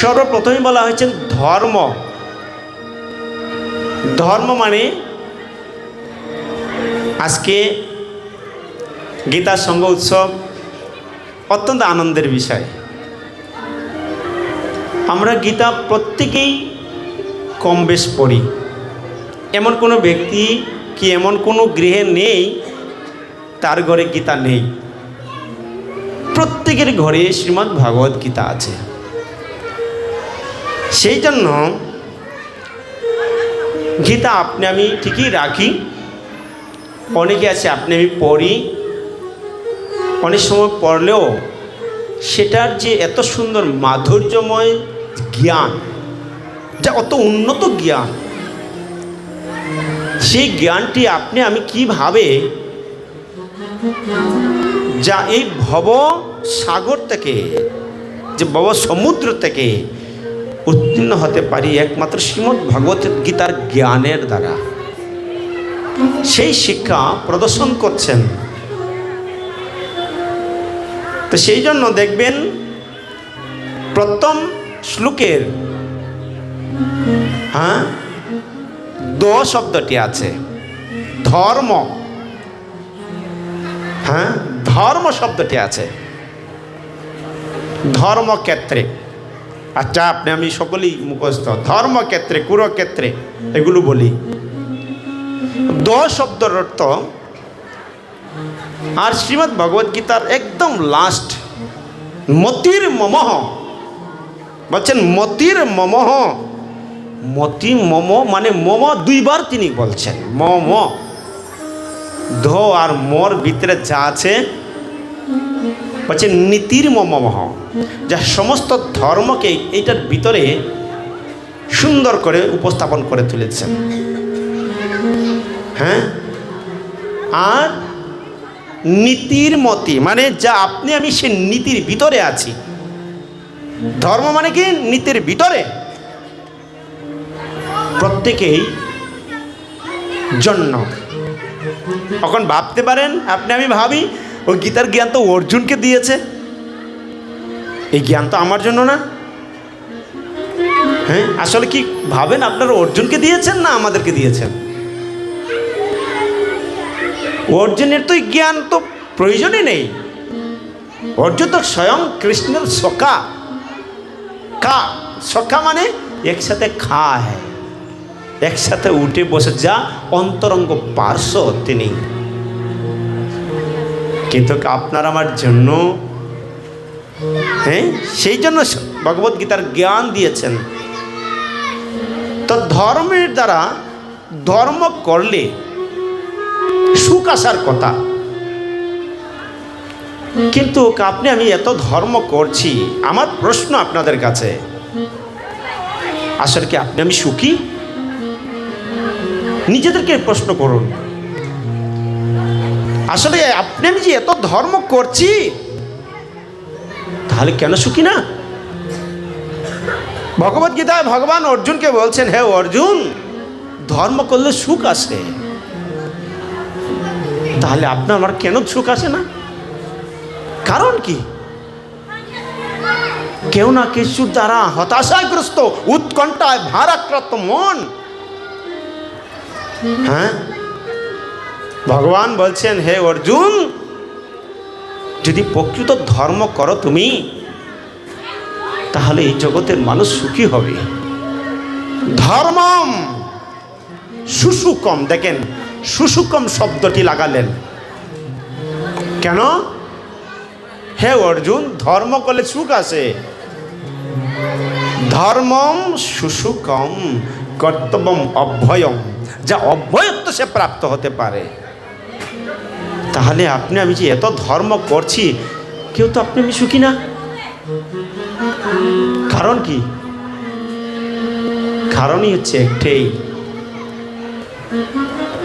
সর্বপ্রথমে বলা হয়েছে ধর্ম। ধর্ম মানে আজকে গীতা সঙ্গ উৎসব অত্যন্ত আনন্দের বিষয়। আমরা গীতা প্রত্যেকেই কম বেশ পড়ি। এমন কোনো ব্যক্তি কি এমন কোনো গৃহে নেই, তার ঘরে গীতা নেই? প্রত্যেকের ঘরে শ্রীমদ্ ভাগবত গীতা আছে। সেই জন্য গীতা আপনি আমি ঠিকই রাখি। অনেকে আছে, আপনি আমি পড়ি। অনেক সময় পড়লেও সেটার যে এত সুন্দর মাধুর্যময় জ্ঞান, যা অত উন্নত জ্ঞান, সেই জ্ঞানটি আপনি আমি কীভাবে যা এই ভব সাগর থেকে, যে ভব সমুদ্র থেকে উত্তীর্ণ হতে পারি একমাত্র শ্রীমদ্ ভগবত গীতার জ্ঞানের দ্বারা। সেই শিক্ষা প্রদর্শন করছেন। তো সেই জন্য দেখবেন, প্রথম শ্লোকের হ্যাঁ দ শব্দটি আছে। ধর্ম হ্যাঁ ধর্ম শব্দটি আছে। ধর্মক্ষেত্রে। আচ্ছা আপনি আমি সকলেই মুখস্থ। ধর্মক্ষেত্রে, কুরক্ষেত্রে, এগুলো বলি। দ শব্দর অর্থ, আর শ্রীমৎ ভগবদ গীতার একদম লাস্ট মতির মমহ। বলছেন, মতির মমহ। মতি মম মানে মম দুইবার তিনি বলছেন, মম। ধ আর মোর ভিতরে যা আছে বলছে, নীতির মমমহ। যা সমস্ত ধর্মকে এইটার ভিতরে সুন্দর করে উপস্থাপন করে তুলেছেন হ্যাঁ? আর নীতির মতি মানে যা আপনি, আমি সে নীতির ভিতরে আছি। ধর্ম মানে কি? নীতির ভিতরে। প্রত্যেকেই জন্য। এখন ভাবতে পারেন? আপনি, আমি ভাবি ওই গীতার জ্ঞান তো অর্জুনকে দিয়েছে। এই জ্ঞান তো আমার জন্য না। হ্যাঁ আসলে কি ভাবেন আপনারা অর্জুনকে দিয়েছেন না আমাদেরকে দিয়েছেন? অর্জুনের তো জ্ঞান তো প্রয়োজনই নেই। অর্জুন তো স্বয়ং কৃষ্ণের সখা। কা সখা মানে একসাথে খা খায় একসাথে উঠে বসে যা অন্তরঙ্গ পার্শ্ব তিনি। কিন্তু আপনার আমার জন্য হ্যাঁ? সেই জন্য ভগবত গীতার জ্ঞান দিয়েছেন। তো ধর্মের দ্বারা ধর্ম করলে সুখ আসার কথা। কিন্তু আপনি, আমি এত ধর্ম করছি, আমার প্রশ্ন আপনাদের কাছে। আসলে কি আপনি, আমি সুখী? নিজেদেরকে প্রশ্ন করুন। আসলে আপনি আমি যে এত ধর্ম করছি, তাহলে কেন সুখী না? ভগবত গীতায় ভগবান অর্জুনকে বলছেন, হে অর্জুন, ধর্ম করলে সুখ আসে। তাহলে আপনার আমার কেন সুখ আসে না? কারণ কি? কেউ না কিছুর দ্বারা হতাশাগ্রস্ত, উৎকণ্ঠায় ভারাক্রান্ত মন। হ্যাঁ? ভগবান বলছেন, হে অর্জুন, যদি প্রকৃত ধর্ম করো তুমি, তাহলে এই জগতের মানুষ সুখী হবে। ধর্মম সুসুকম দেখেন সুসুকম শব্দটি লাগালেন। কেন? হে অর্জুন, ধর্ম করলে সুখ আসে। ধর্মম সুসুকম কর্তব্যম অভয়ম যা অভয়ত্ব সে প্রাপ্ত হতে পারে। তাহলে আপনি, আমি যে এত ধর্ম করছি, কেউ তো আপনি আমি সুখী না? কারণ কি? কারণই হচ্ছে একটাই।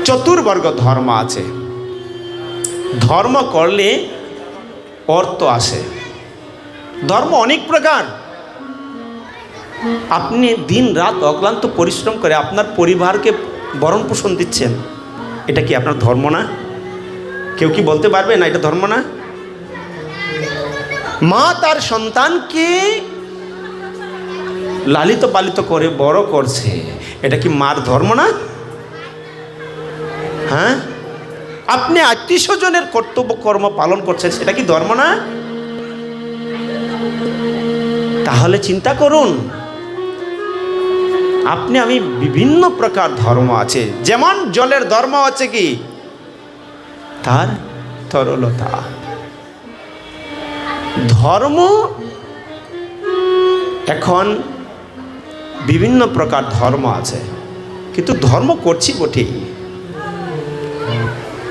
চতুর্বর্গ ধর্ম আছে। ধর্ম করলে অর্থ আসে। ধর্ম অনেক প্রকার। আপনি দিন রাত অক্লান্ত পরিশ্রম করে আপনার পরিবারকে বরণ পোষণ দিচ্ছেন। এটা কি আপনার ধর্ম না? কেউ কি বলতে পারবে না? এটা ধর্ম না? মা তার সন্তানকে লালিত পালিত করে বড় করছে। এটা কি মার ধর্ম না? হ্যাঁ? আপনি আত্মীয় স্বজনের কর্তব্য কর্ম পালন করছেন, সেটা কি ধর্ম না? তাহলে চিন্তা করুন। আপনি, আমি বিভিন্ন প্রকার ধর্ম আছে। যেমন জলের ধর্ম আছে কি? তার তরলতা। ধর্ম এখন বিভিন্ন প্রকার ধর্ম আছে, কিন্তু ধর্ম করছি বটে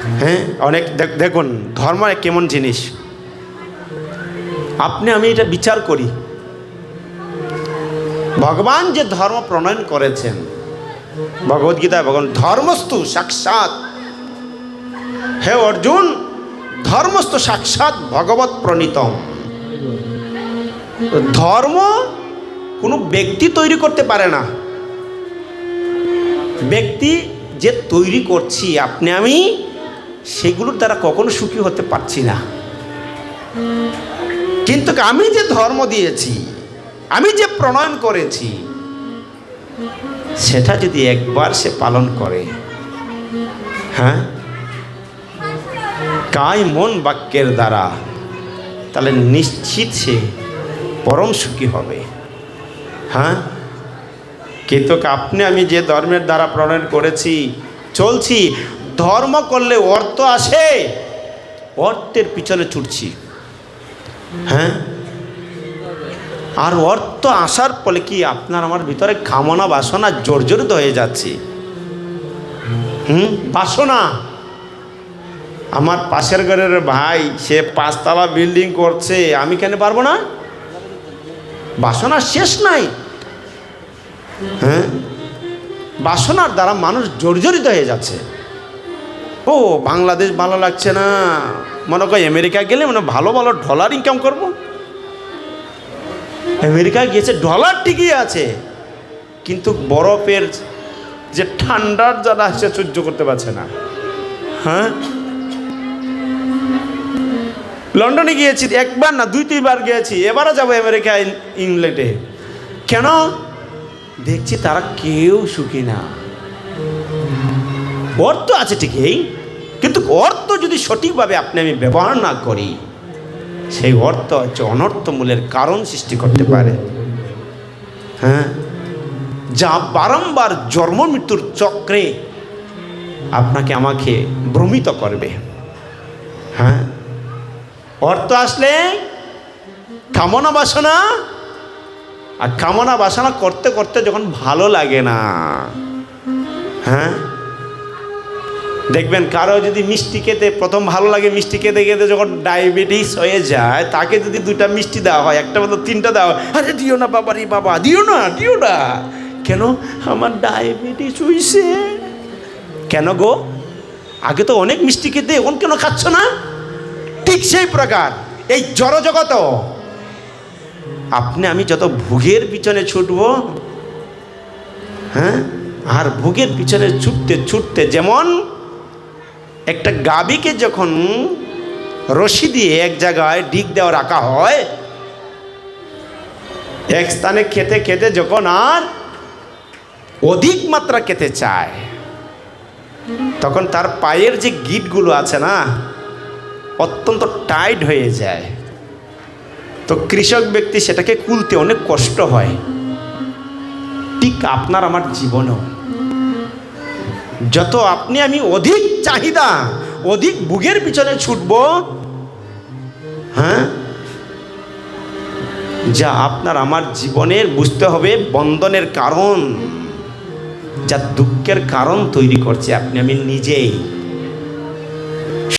হ্যাঁ অনেক দেখ- দেখুন, ধর্ম কেমন জিনিস। আপনি, আমি এটা বিচার করি। ভগবান যে ধর্ম প্রণয়ন করেছেন, ভগবদ্গীতায় ভগবান ধর্মস্তু সাক্ষাৎ হে অর্জুন, ধর্মস্থ সাক্ষাৎ ভগবত প্রণীতম। ধর্ম কোনো ব্যক্তি তৈরি করতে পারে না। ব্যক্তি যে তৈরি করছি, আপনি আমি, সেগুলোর দ্বারা কখনো সুখী হতে পারছি না। কিন্তু আমি যে ধর্ম দিয়েছি, আমি যে প্রণয়ন করেছি, সেটা যদি একবার সে পালন করে হ্যাঁ কায় মন বাক্যের দ্বারা, তাহলে নিশ্চিত সে পরম সুখী হবে। হ্যাঁ? কিন্তু আপনি আমি যে ধর্মের দ্বারা প্রণয়ন করেছি, চলছি, ধর্ম করলে অর্থ আসে, অর্থের পিছনে ছুটছি। হ্যাঁ? আর অর্থ আসার ফলে কি আপনার আমার ভিতরে কামনা বাসনা জর্জরিত হয়ে যাচ্ছে? হুম? বাসনা। আমার পাশের ঘরের ভাই, সে পাঁচতলা বিল্ডিং করছে, আমি কেন পারব না? বাসনা শেষ নাই। হ্যাঁ? বাসনার দ্বারা মানুষ জর্জরিত হয়ে যাচ্ছে। ও, বাংলাদেশ ভালো লাগছে না। মনে কর আমেরিকা গেলে মানে ভালো ভালো ডলার ইনকাম করব। আমেরিকা গিয়েছে ডলার ঠিকই আছে। কিন্তু বরফের যে ঠান্ডার যারা সে সহ্য করতে পারছে না। হ্যাঁ? লন্ডনে গিয়েছি, একবার না, দুই, তিনবার গিয়েছি। এবারও যাব আমেরিকা ইংল্যান্ডে। কেন? দেখছি তারা কেউ সুখী না। অর্থ আছে ঠিকই কিন্তু অর্থ যদি সঠিকভাবে আপনি আমি ব্যবহার না করি, সেই অর্থ হচ্ছে অনর্থমূলের কারণ সৃষ্টি করতে পারে। হ্যাঁ? যা বারংবার জন্ম মৃত্যুর চক্রে আপনাকে আমাকে ভ্রমিত করবে। হ্যাঁ? অর্থ আসলে কামনা বাসনা। আর কামনা বাসনা করতে করতে যখন ভালো লাগে না হ্যাঁ? দেখবেন কারও যদি মিষ্টি খেতে, প্রথম ভালো লাগে মিষ্টি খেতে খেতে যখন ডায়াবেটিস হয়ে যায়, তাকে যদি দুইটা মিষ্টি দেওয়া হয়, একটা মতো তিনটা দেওয়া হয়, আরে দিও না বাবা রে বাবা, দিও না দিও না। কেন? আমার ডায়াবেটিস হইছে। কেন গো? আগে তো অনেক মিষ্টি খেতে, এখন কেন খাচ্ছ না? ঠিক সেই প্রকার। এই জড়জগত আপনি, আমি যত ভোগের পিছনে ছুটব হ্যাঁ? আর ভোগের পিছনে ছুটতে ছুটতে যেমন একটা গাবিকে যখন রশি দিয়ে এক জায়গায় ডিগ দেওয়া রাখা হয়, এক স্থানে খেতে খেতে যখন আর অধিক মাত্রা খেতে চায়, তখন তার পায়ের যে গিটগুলো আছে না অত্যন্ত টাইট হয়ে যায়। তো কৃষক ব্যক্তি সেটাকে কুলতে অনেক কষ্ট হয়। ঠিক আপনার আমার জীবনও। যত আপনি আমি অধিক চাহিদা, অধিক বুগের পিছনে ছুটব হ্যাঁ? যা আপনার আমার জীবনের বুঝতে হবে বন্ধনের কারণ, যা দুঃখের কারণ তৈরি করছে আপনি, আমি নিজেই।